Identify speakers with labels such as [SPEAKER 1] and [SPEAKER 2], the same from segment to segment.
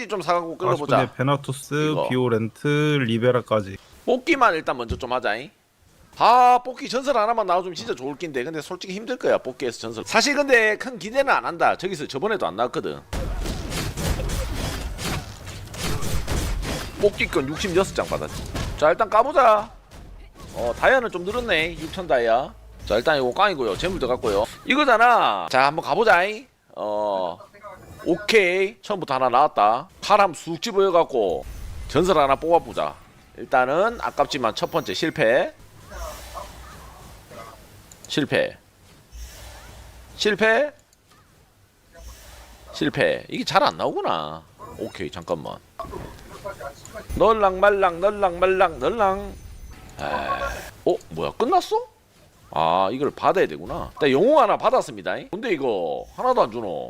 [SPEAKER 1] 뽑기지 좀 사갖고 끌어보자.
[SPEAKER 2] 40분에 베나투스,
[SPEAKER 1] 이거.
[SPEAKER 2] 비오렌트, 리베라까지.
[SPEAKER 1] 뽑기만 일단 먼저 좀 하자잉. 아 뽑기 전설 하나만 나와주면 진짜 좋을 낀데. 근데 솔직히 힘들 거야 뽑기에서 전설. 사실 근데 큰 기대는 안 한다. 저기서 저번에도 안 나왔거든. 뽑기권 66장 받았지. 자 일단 까보자. 어 다이아는 좀 늘었네. 6천 다이아. 자 일단 이거 꽝이고요. 재물 들어갔고요. 이거잖아. 자 한번 가보자잉. 어 오케이. 처음부터 하나 나왔다. 칼 한번 쑥 집어여갖고 전설 하나 뽑아보자. 일단은 아깝지만 첫 번째 실패. 실패. 실패. 실패. 이게 잘 안 나오구나. 오케이 잠깐만. 널랑 말랑 널랑 말랑 널랑. 에... 어 뭐야 끝났어? 아 이걸 받아야 되구나. 나 영웅 하나 받았습니다. 근데 이거 하나도 안 주노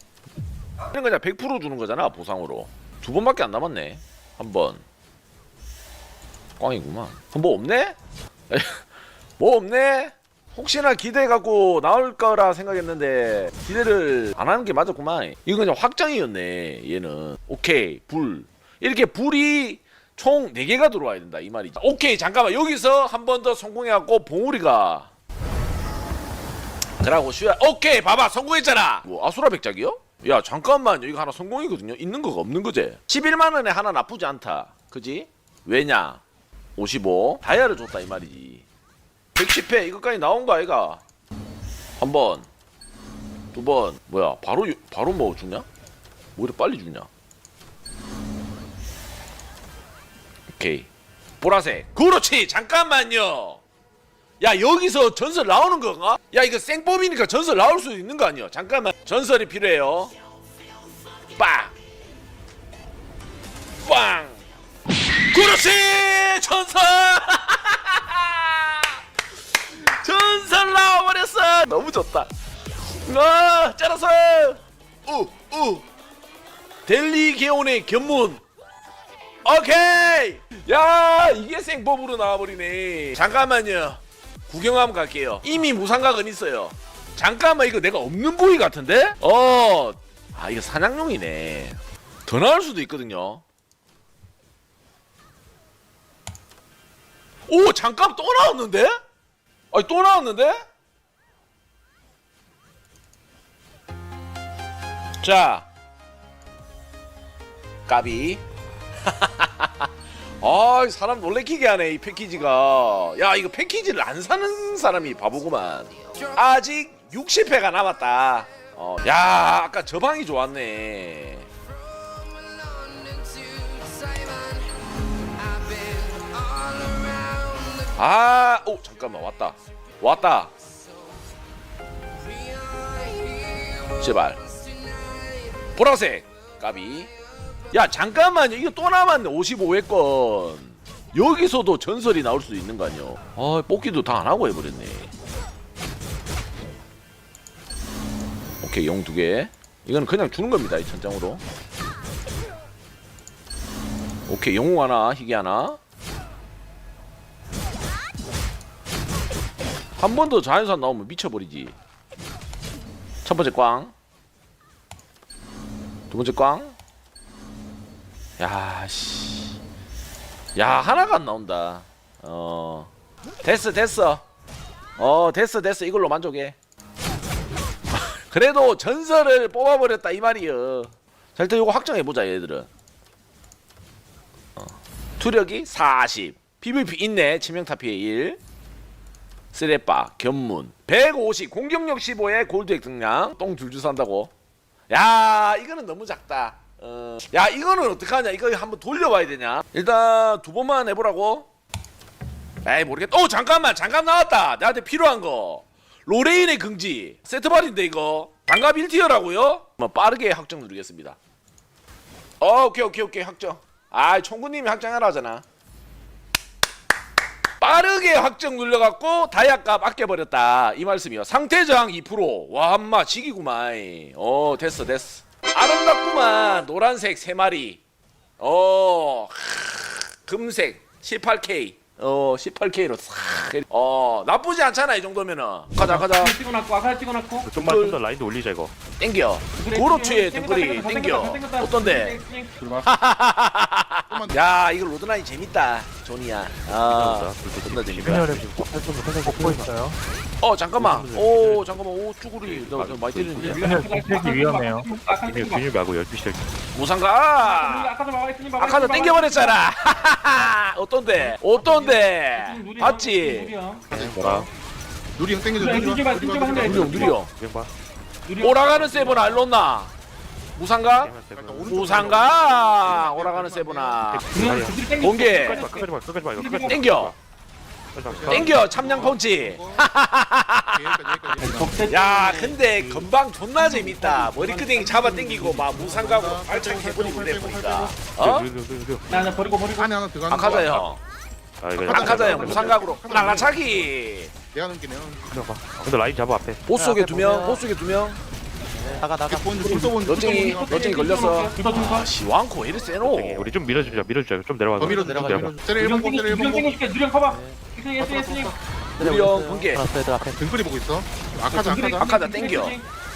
[SPEAKER 1] 이런 그냥 100% 주는 거잖아 보상으로. 두 번밖에 안 남았네. 한 번. 꽝이구만. 그럼 뭐 없네? 뭐 없네? 혹시나 기대해갖고 나올 거라 생각했는데 기대를 안 하는 게 맞았구만. 이거 그냥 확정이었네 얘는. 오케이 불. 이렇게 불이 총 4개가 들어와야 된다 이 말이지. 오케이 잠깐만. 여기서 한 번 더 성공해갖고 봉우리가. 그러고 슈야 오케이 봐봐 성공했잖아. 뭐 아수라 백작이요? 야 잠깐만 이거 하나 성공이거든요. 있는 거가 없는 거지. 11만 원에 하나 나쁘지 않다. 그지? 왜냐? 55 다이아를 줬다 이 말이지. 110회 이거까지 나온 거 아이가? 한 번, 두 번, 뭐야 바로 유- 바로 뭐 주냐? 뭐 이렇게 빨리 주냐? 오케이. 보라색. 그렇지! 잠깐만요 야 여기서 전설 나오는 건가? 야 이거 생법이니까 전설 나올 수도 있는 거 아니야 잠깐만 전설이 필요해요. 빵! 빵! 그렇지! 전설! 전설 나와버렸어! 너무 좋다. 아 짜라서! 우우. 델리 개온의 견문. 오케이! 야 이게 생법으로 나와버리네. 잠깐만요 구경 한번 갈게요. 이미 무상각은 있어요. 잠깐만 이거 내가 없는 부위 같은데? 어 아 이거 사냥용이네. 더 나올 수도 있거든요. 오 잠깐 또 나왔는데? 아니 또 나왔는데? 자. 까비 아 사람 놀래키게 하네 이 패키지가 야 이거 패키지를 안 사는 사람이 바보구만 아직 60회가 남았다 어, 야 아까 저 방이 좋았네 아, 오 잠깐만 왔다, 왔다. 제발. 보라색 까비. 야 잠깐만요, 이거 또 남았네 55회권. 여기서도 전설이 나올 수 있는 거 아니요? 아, 뽑기도 다 안 하고 해버렸네. 오케이 영 두 개. 이건 그냥 주는 겁니다 이 천장으로. 오케이 영웅 하나, 희귀 하나. 한 번 더 자연산 나오면 미쳐버리지. 첫 번째 꽝. 두 번째 꽝. 야, 씨. 야, 하나가 안 나온다. 어. 됐어, 됐어. 어, 됐어, 됐어. 이걸로 만족해. 그래도 전설을 뽑아버렸다, 이 말이여. 자, 일단 이거 확정해보자, 얘들은. 어. 투력이 40. PVP 있네. 치명타 피해 1. 쓰레빠, 견문 150 공격력 15에 골드액 등량 똥 줄줄 산다고 야 이거는 너무 작다 어. 야 이거는 어떡하냐? 이거 한번 돌려봐야 되냐? 일단 두 번만 해보라고. 에이 모르겠다. 오 잠깐만 장갑 나왔다. 나한테 필요한 거. 로레인의 긍지. 세트발인데 이거. 장갑 1티어라고요? 뭐 빠르게 확정 누르겠습니다. 어 오케이 오케이 오케이 확정. 아 총구님이 확정하라 하잖아. 빠르게 확정 눌려갖고 다이아값 아껴버렸다. 이 말씀이요. 상태 저항 2%와 엄마 지기구만 어 됐어 됐어 아름답구만. 노란색 3마리. 어 하, 금색 18K 어 18K로 싹어 나쁘지 않잖아 이 정도면은. 가자 가자.
[SPEAKER 3] 찍어놨고 아까 찍어놨고.
[SPEAKER 4] 좀만 좀 더 라인도 올리자 이거.
[SPEAKER 1] 땡겨. 그렇지 등거리 땡겨. 어떤데 야 이거 로드라인 재밌다 존이야. 아 존나 재밌다.
[SPEAKER 5] 먹고 있어요.
[SPEAKER 1] 어 잠깐만. 오 잠깐만. 오 쭈구리. 나, 나 많이 때리는데.
[SPEAKER 5] 위험해요.
[SPEAKER 4] 균일 균일 말고 12시
[SPEAKER 1] 무상가!
[SPEAKER 3] 아까도
[SPEAKER 1] 땡겨버렸잖아. 어떤데? 어떤데? 봤지?
[SPEAKER 4] 뭐라.
[SPEAKER 6] 누리 형 땡겨줘.
[SPEAKER 3] 누리,
[SPEAKER 6] 누리
[SPEAKER 3] 누리 봐,
[SPEAKER 6] 형.
[SPEAKER 3] 누리 봐,
[SPEAKER 6] 누리 형.
[SPEAKER 1] 누리 형 누리 형. 오라가는 세보나 알론나
[SPEAKER 4] 세븐.
[SPEAKER 1] 무상가 오라가는 세보나 공개
[SPEAKER 4] 끝까지 봐 끝까지 봐 끝까지 봐 이거 끝까지 봐.
[SPEAKER 1] 땡겨. 땡겨 참냥 펀치. 야 근데 건방 존나 재밌다 머리끄댕이 잡아 당기고 막 무상가고 발차기 해버리고 그래 보니까 어?
[SPEAKER 3] 나나 버리고 버리고
[SPEAKER 6] 안에 하나 들어가는
[SPEAKER 1] 아카자
[SPEAKER 6] 거야.
[SPEAKER 1] 형
[SPEAKER 4] 아 이거
[SPEAKER 1] 아카자 형 무상각으로 날라차기
[SPEAKER 6] 내가 넘게 내가.
[SPEAKER 4] 봐 근데 라인 잡아 앞에
[SPEAKER 1] 보스 속에 두 명 보스 속에 두 명
[SPEAKER 5] 나가 나가.
[SPEAKER 1] 너쟁이 너쟁이 걸렸어
[SPEAKER 3] 두더 두더
[SPEAKER 1] 아 시왕코 왜 이리 세노
[SPEAKER 4] 저기, 우리 좀 밀어주자 밀어주자 좀 내려와
[SPEAKER 6] 더 밀어 내려가. 세레 1번 공 세레 1번 공.
[SPEAKER 3] 누령 커봐 스닝 스닝 스닝
[SPEAKER 1] 누리형 번개
[SPEAKER 5] 애들 앞에.
[SPEAKER 6] 등거리 보고 있어. 아카자 아카자.
[SPEAKER 1] 아카자 땡겨.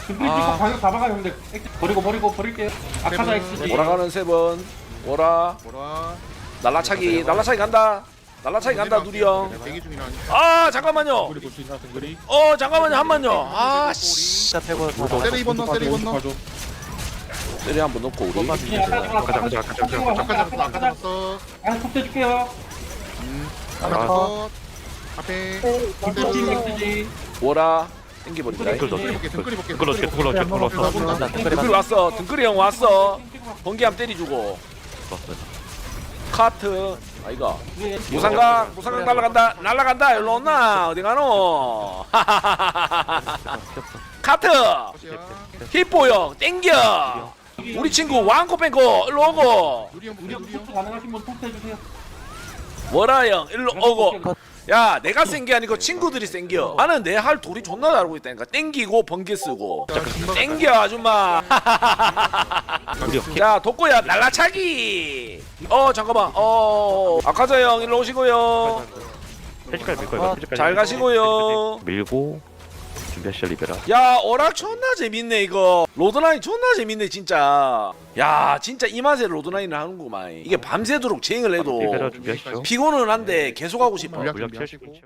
[SPEAKER 3] 등글이
[SPEAKER 1] 아.
[SPEAKER 3] 찍고 방역 다 막아요 근데 버리고 버리고 버릴게요 아카자 XG
[SPEAKER 1] 오라가는 세번 오라
[SPEAKER 6] 뭐라.
[SPEAKER 1] 날라차기 날라차기 간다 날라차기 간다 누리형.
[SPEAKER 6] 대기 중이라.
[SPEAKER 1] 아 잠깐만요.
[SPEAKER 6] 등거리 볼수 있나 등거리.
[SPEAKER 1] 어 잠깐만요 한만요. 아 씨.
[SPEAKER 5] 진짜 패고.
[SPEAKER 6] 세레 2번 넣어 세레 2번 넣어.
[SPEAKER 1] 때리 한번 넣고 우리.
[SPEAKER 4] 가자 가자 가자 가자.
[SPEAKER 6] 아카 잡았어 아카 잡았어.
[SPEAKER 3] 아톱 해줄게요.
[SPEAKER 6] 아카 잡았어. 앞에.
[SPEAKER 3] XG XG
[SPEAKER 1] 오라 땡겨버린다.
[SPEAKER 4] 등글 넣어
[SPEAKER 6] 등거리 볼게 등거리 볼게.
[SPEAKER 4] 등글 넣어줄게 등글 넣어줄게 넣었어
[SPEAKER 5] 나 등거리
[SPEAKER 1] 등끌이 왔어. 등끌이 형 왔어. 번개 함 때리주고. 카트 아이가. 무상각 무상각 날라간다 날라간다 일로 온나? 어디 가노? 카트! 히포 형 땡겨! 우리 친구 왕코 뺑코 일로 오고!
[SPEAKER 6] 누리 형
[SPEAKER 3] 우리
[SPEAKER 6] 형.
[SPEAKER 3] 톱 가능하신 분톱 해주세요.
[SPEAKER 1] 뭐라 형 일로 오고 야 내가 센 게 아니고 친구들이 센겨 나는 내 할 돌이 존나 잘 알고 있다니까. 땡기고 번개 쓰고. 땡겨 아줌마. 야 독고야 날라차기. 어 잠깐만. 어 아카자 형 일로 오시고요.
[SPEAKER 4] 해지까지 밀 거야 해지까지
[SPEAKER 1] 잘 가시고요.
[SPEAKER 4] 밀고 준비하시자 리베라.
[SPEAKER 1] 야 오락 존나 재밌네 이거. 로드라인 존나 재밌네 진짜. 야 진짜 이 맛에 로드라인을 하는구만. 이게 밤새도록 쟁을 해도
[SPEAKER 4] 리베라 준비하시죠.
[SPEAKER 1] 피곤은 한데 계속 하고 싶어.
[SPEAKER 4] 물약
[SPEAKER 6] 준비하시고.
[SPEAKER 4] 채우시고